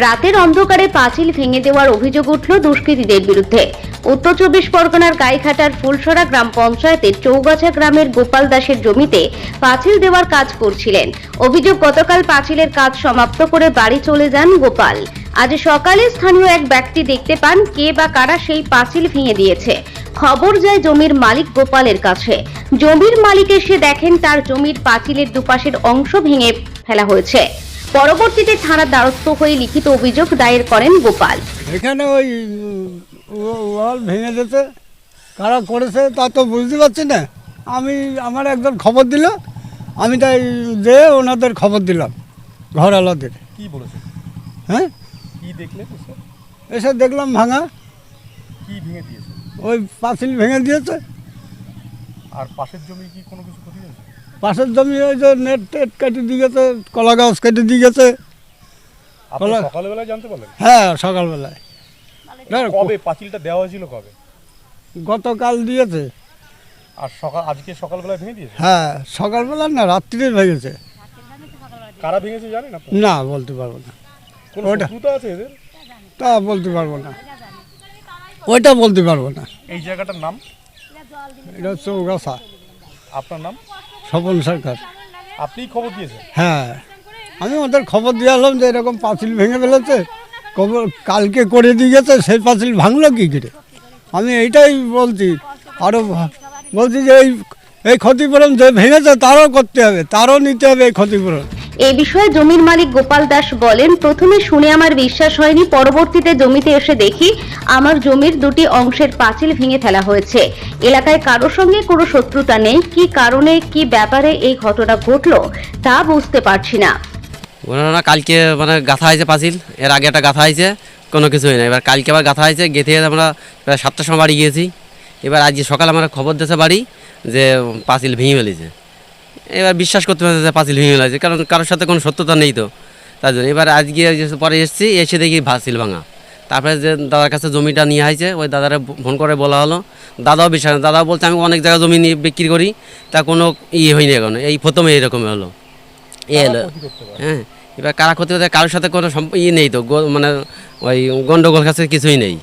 রাতের অন্ধকারে পাঁচিল ভেঙে দেওয়ার অভিযোগ উঠল দুষ্কৃতীদের বিরুদ্ধে। উত্তর চব্বিশ পরগনার গাইঘাটার ফুলসরা গ্রাম পঞ্চায়েতের চৌগাছা গ্রামের গোপাল দাসের জমিতে পাঁচিল দেওয়ার কাজ করছিলেন। অভিযোগ, গতকাল পাঁচিলের কাজ সমাপ্ত করে বাড়ি চলে যান গোপাল। আজ সকালে স্থানীয় এক ব্যক্তি দেখতে পান কে বা কারা সেই পাঁচিল ভেঙে দিয়েছে। খবর যায় জমির মালিক গোপালের কাছে। জমির মালিক এসে দেখেন তার জমির পাঁচিলের দুপাশের অংশ ভেঙে ফেলা হয়েছে। পরবর্তীতে থানার দ্বারস্থ হয়ে লিখিত অভিযোগ দায়ের করেন গোপাল। এখানে ওই ওয়াল ভেঙে যেতে। কারা করেছে তা তো বুঝতে পারছি না। আমি আমার একজন খবর দিল। আমি তাই যে ওনাদের খবর দিলাম ঘর আলাদের কি বলেছে? হ্যাঁ? কি দেখলে এসে? দেখলাম ভাঙা। কি ভেঙে দিয়েছে? ওই পাঁচিল ভেঙে দিয়েছে। আর পাশের জমি কি কোনো কিছু ক্ষতি হয়েছে? পাশের জমি ওই যে নেট টেট কেটে দিয়ে গেছে কলা গাছ কেটে দিয়ে গেছে। আপনি বলো। সকালবেলায় জানতে পারলেন? হ্যাঁ সকালবেলায়। না, কবে পাঁচিলটা দেওয়া হয়েছিল কবে? গতকাল দিয়েছে। আর সকাল আজকে সকালবেলায় ভেঙে দিয়েছে? হ্যাঁ সকালবেলা না রাত্রিরে ভেঙেছে। কারা ভেঙেছে জানেন আপনি না বলতে পারব না। কোনো ওটা। শত্রুতা আছে এদের? তা বলতে পারব না। ওইটা বলতে পারব না। এই জায়গাটার নাম? এটা হচ্ছে চৌগাছা। আপনার নাম? স্বপন সরকার। আপনি খবর দিয়েছেন? হ্যাঁ। আমি ওদের খবর দিয়ে এলাম যে এরকম পাঁচিল ভেঙে ফেলেছে খবর কালকে করে দিয়ে গেছে সেই পাঁচিল ভাঙলো কী করে? আমি এইটাই বলছি। আরও বলছি যে এই এই ক্ষতিপূরণ যে ভেঙেছে তারও করতে হবে তারও নিতে হবে এই ক্ষতিপূরণ। এই বিষয়ে জমির মালিক গোপাল দাস বলেন, প্রথমে শুনে আমার বিশ্বাস হয়নি, পরবর্তীতে জমিতে এসে দেখি আমার জমির দুটি অংশের পাঁচিল ভেঙে ফেলা হয়েছে। এলাকায় কারোর সঙ্গে কোনো শত্রুতা নেই, কি কারণে, কি ব্যাপারে এই ঘটনা ঘটলো তা বুঝতে পারছি না। ওনারা কালকে মানে গাথা হয়েছে পাঁচিল, এর আগে একটা গাথা হয়েছে, কোনো কিছুই না। এবার কালকে আবার গাথা হয়েছে গেঁথে আমরা প্রায় সাতটার সময় বাড়ি গিয়েছি। এবার আজকে সকালে আমরা খবর দিয়েছে বাড়ি যে পাঁচিল ভেঙে ফেলেছে। এবার বিশ্বাস করতে পারছে যে পাঁচিল ভেঙে ফেলেছে কারণ কারোর সাথে কোনো সত্যতা নেই তো। তার জন্য এবার আজকে পরে এসেছি এসে দেখি পাঁচিল ভাঙা। তারপরে যে দাদার কাছে জমিটা নিয়ে হয়েছে ওই দাদারে ফোন করে বলা হলো। দাদাও বিশ্বাস দাদা বলছে আমি অনেক জায়গায় জমি নিয়ে বিক্রি করি তা কোনো ইয়ে হয়নি এখন। এই প্রথমে এরকম হলো। এ হলো। হ্যাঁ এবার কারা ক্ষতি হতে কারোর সাথে কোনো ইয়ে নেই তো। মানে ওই গন্ডগোল কাছে কিছুই নেই।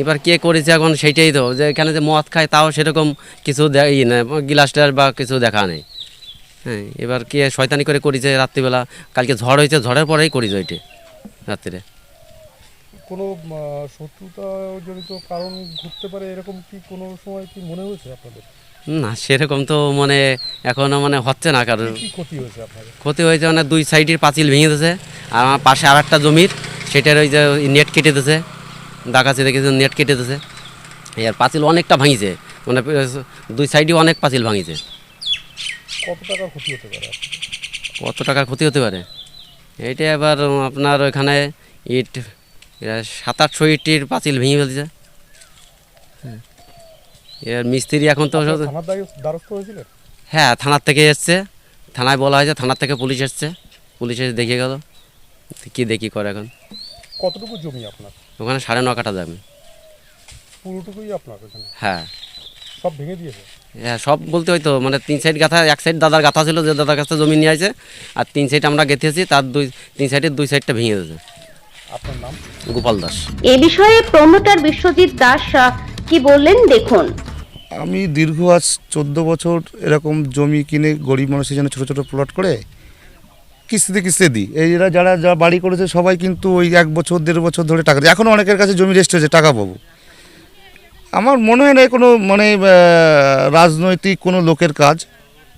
এবার কে করেছে এখন সেইটাই তো যে এখানে যে মদ খায় তাও সেরকম কিছু ইয়ে নেই গিলাস টিলাস বা কিছু দেখা নেই। হ্যাঁ এবার কে শয়তানি করে করেছে রাত্রিবেলা কালকে ঝড় হয়েছে ঝড়ের পরেই করেছে ওইটে রাত্রিরে। কোনো শত্রুতা জড়িত কারণ ঘটতে পারে এরকম কি কোনো সময় কি মনে হয়েছে আপনাদের? না সেরকম তো মানে এখনও মানে হচ্ছে না কারণ ক্ষতি হয়েছে আপনাদের? ক্ষতি হয়েছে মানে দুই সাইডের পাঁচিল ভেঙে দিয়েছে আর আমার পাশে আর একটা জমির সেটার ওই যে নেট কেটে দিয়েছে। ডাকাছে দেখেছে নেট কেটে দিয়েছে এর পাঁচিল অনেকটা ভাঙিছে। মানে দুই সাইডে অনেক পাঁচিল ভাঙিছে। কত টাকার ক্ষতি হতে পারে? কত টাকার ক্ষতি হতে পারে? এইটা এবার আপনার ওইখানে ইট সাত আটশো ইটের পাঁচিল ভেঙে ফেলছে। হ্যাঁ। এর মিস্ত্রি এখন তো হ্যাঁ থানার থেকে এসছে। থানায় বলা হয়েছে থানার থেকে পুলিশ এসছে। পুলিশ এসে দেখে গেল। কি দেখি করে এখন। কতটুকু জমি আপনার? ওখানে সাড়ে ন কাটা যাবে। পুরোটুকুই আপনার ওখানে? হ্যাঁ। সব ভেঙে দিয়েছে? হ্যাঁ সব বলতে হয়তো মানে তিন সাইড গাথা এক সাইড দাদার গাথা ছিল যে দাদার কাছে জমি নিয়ে আছে আর তিন সাইড আমরা গেঁথেছি তার দুই তিন সাইডের দুই সাইডটা ভেঙে দিয়েছে। আপনার নাম? গোপাল দাস। এ বিষয়ে প্রমোটার বিশ্বজিৎ দাস কি বললেন? দেখুন। আমি দীর্ঘ আজ চোদ্দ বছর এরকম জমি কিনে গরিব মানুষের জন্য ছোটো ছোটো প্লট করে কিস্তিতে কিস্তিতে দিই। এরা যারা যা বাড়ি করেছে সবাই কিন্তু ওই এক বছর, দেড় বছর ধরে টাকা দেয়। এখনও অনেকের কাছে জমি রেস্ট হয়েছে, টাকা পাবো। আমার মনে হয় না কোনো মানে রাজনৈতিক কোনো লোকের কাজ।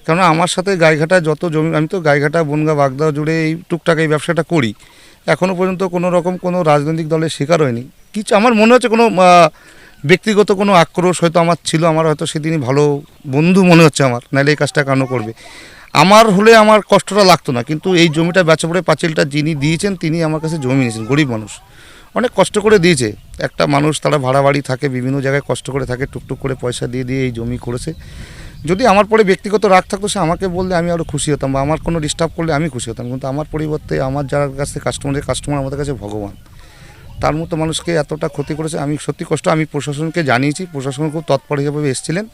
কেননা আমার সাথে গাইঘাটা যত জমি, আমি তো গাইঘাটা, বনগা, বাগদা জুড়ে এই টুকটাক এই ব্যবসাটা করি। এখনও পর্যন্ত কোনো রকম কোনো রাজনৈতিক দলের শিকার হয়নি। কিছু, আমার মনে হচ্ছে কোনো ব্যক্তিগত কোনো আক্রোশ হয়তো আমার ছিল, আমার হয়তো সেদিনই ভালো বন্ধু মনে হচ্ছে আমার। নাহলে এই কাজটা কেন করবে? আমার হলে আমার কষ্টটা লাগতো না, কিন্তু এই জমিটা বেচা পড়ে পাঁচিলটা যিনি দিয়েছেন তিনি আমার কাছে জমি নিয়েছেন গরিব মানুষ। অনেক কষ্ট করে দিয়েছে। একটা মানুষ তারা ভাড়া বাড়ি থাকে, বিভিন্ন জায়গায় কষ্ট করে থাকে, টুকটুক করে পয়সা দিয়ে দিয়ে এই জমি করেছে। যদি আমার পরে ব্যক্তিগত রাগ থাকতো, সে আমাকে বললে আমি আরও খুশি হতাম বা আমার কোনো ডিস্টার্ব করলে আমি খুশি হতাম। কিন্তু আমার পরিবর্তে আমার যার কাছে কাস্টমারের কাস্টমার আমাদের কাছে ভগবান। তার মতো মানুষকে এতটা ক্ষতি করেছে, আমি সত্যি কষ্ট আমি প্রশাসনকে জানিয়েছি। প্রশাসন খুব তৎপর তৎপরভাবে এসেছিলেন।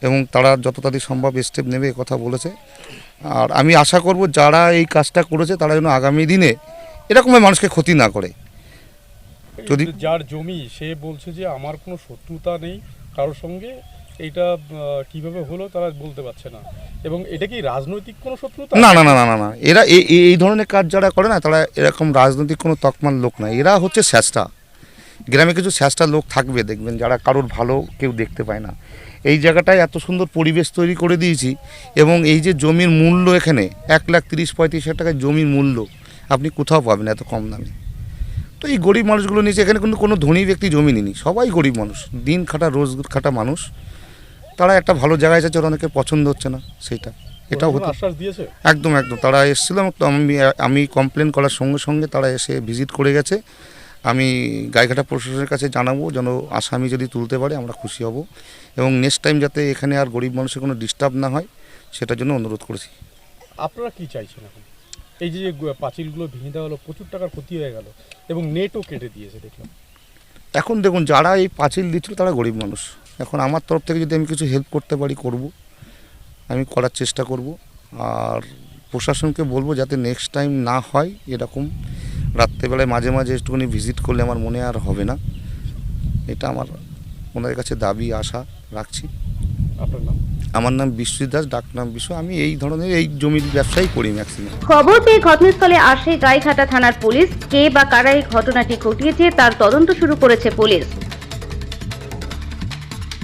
এবং তারা যত তাদের সম্ভব স্টেপ নেবে এ কথা বলেছে। আর আমি আশা করব যারা এই কাজটা করেছে তারা যেন আগামী দিনে এরকমভাবে মানুষকে ক্ষতি না করে। যদি- যার জমি সে বলছে যে আমার কোনো শত্রুতা নেই কারোর সঙ্গে এইটা কীভাবে হলো তারা বলতে পারছে না। এবং এটা কি রাজনৈতিক কোনো শত্রুতা? না না না না না এরা এই ধরনের কাজ যারা করে না তারা এরকম রাজনৈতিক কোনো তকমার লোক না। এরা হচ্ছে স্যাঁচটা গ্রামে কিছু স্যাঁচটা লোক থাকবে দেখবেন যারা কারোর ভালো কেউ দেখতে পায় না। এই জায়গাটায় এত সুন্দর পরিবেশ তৈরি করে দিয়েছি এবং এই যে জমির মূল্য এখানে এক লাখ তিরিশ পঁয়ত্রিশ হাজার টাকায় জমির মূল্য আপনি কোথাও পাবেন এত কম দামে। তো এই গরিব মানুষগুলো নিয়েছে এখানে কিন্তু কোনো ধনী ব্যক্তি জমি নিনি সবাই গরিব মানুষ দিন খাটা রোজ খাটা মানুষ। তারা একটা ভালো জায়গায় যাচ্ছে ওরা অনেকের পছন্দ হচ্ছে না সেটা এটাও হতে একদম একদম তারা এসেছিলাম তো আমি আমি কমপ্লেন করার সঙ্গে সঙ্গে তারা এসে ভিজিট করে গেছে। আমি গাইঘাটা প্রশাসনের কাছে জানাব যেন আসামি যদি তুলতে পারে আমরা খুশি হব। এবং নেক্সট টাইম যাতে এখানে আর গরিব মানুষের কোনো ডিস্টার্ব না হয় সেটার জন্য অনুরোধ করেছি। আপনারা কি চাইছেন এখন? এই যে যে পাঁচিলগুলো ভেঙে দেওয়া হলো প্রচুর টাকার ক্ষতি হয়ে গেল এবং নেটও কেটে দিয়েছে দেখলাম। এখন দেখুন যারা এই পাঁচিল দিচ্ছিল তারা গরিব মানুষ। এখন আমার তরফ থেকে যদি আমি কিছু হেল্প করতে পারি করব। আমি করার চেষ্টা করব। আর প্রশাসনকে বলব যাতে নেক্সট টাইম না হয় এরকম রাত্রেবেলায় মাঝে মাঝে একটুখানি ভিজিট করলে আমার মনে আর হবে না। এটা আমার ওনাদের কাছে দাবি আশা রাখছি। আপনার নাম? আমার নাম বিশ্বজিৎ দাস ডাক নাম বিশ্ব আমি এই ধরনের এই জমির ব্যবসাই করি ম্যাক্সিমাম খবর পেয়ে ঘটনাস্থলে আসে গাইঘাটা থানার পুলিশ। কে বা কারা এই ঘটনাটি ঘটিয়েছে তার তদন্ত শুরু করেছে পুলিশ।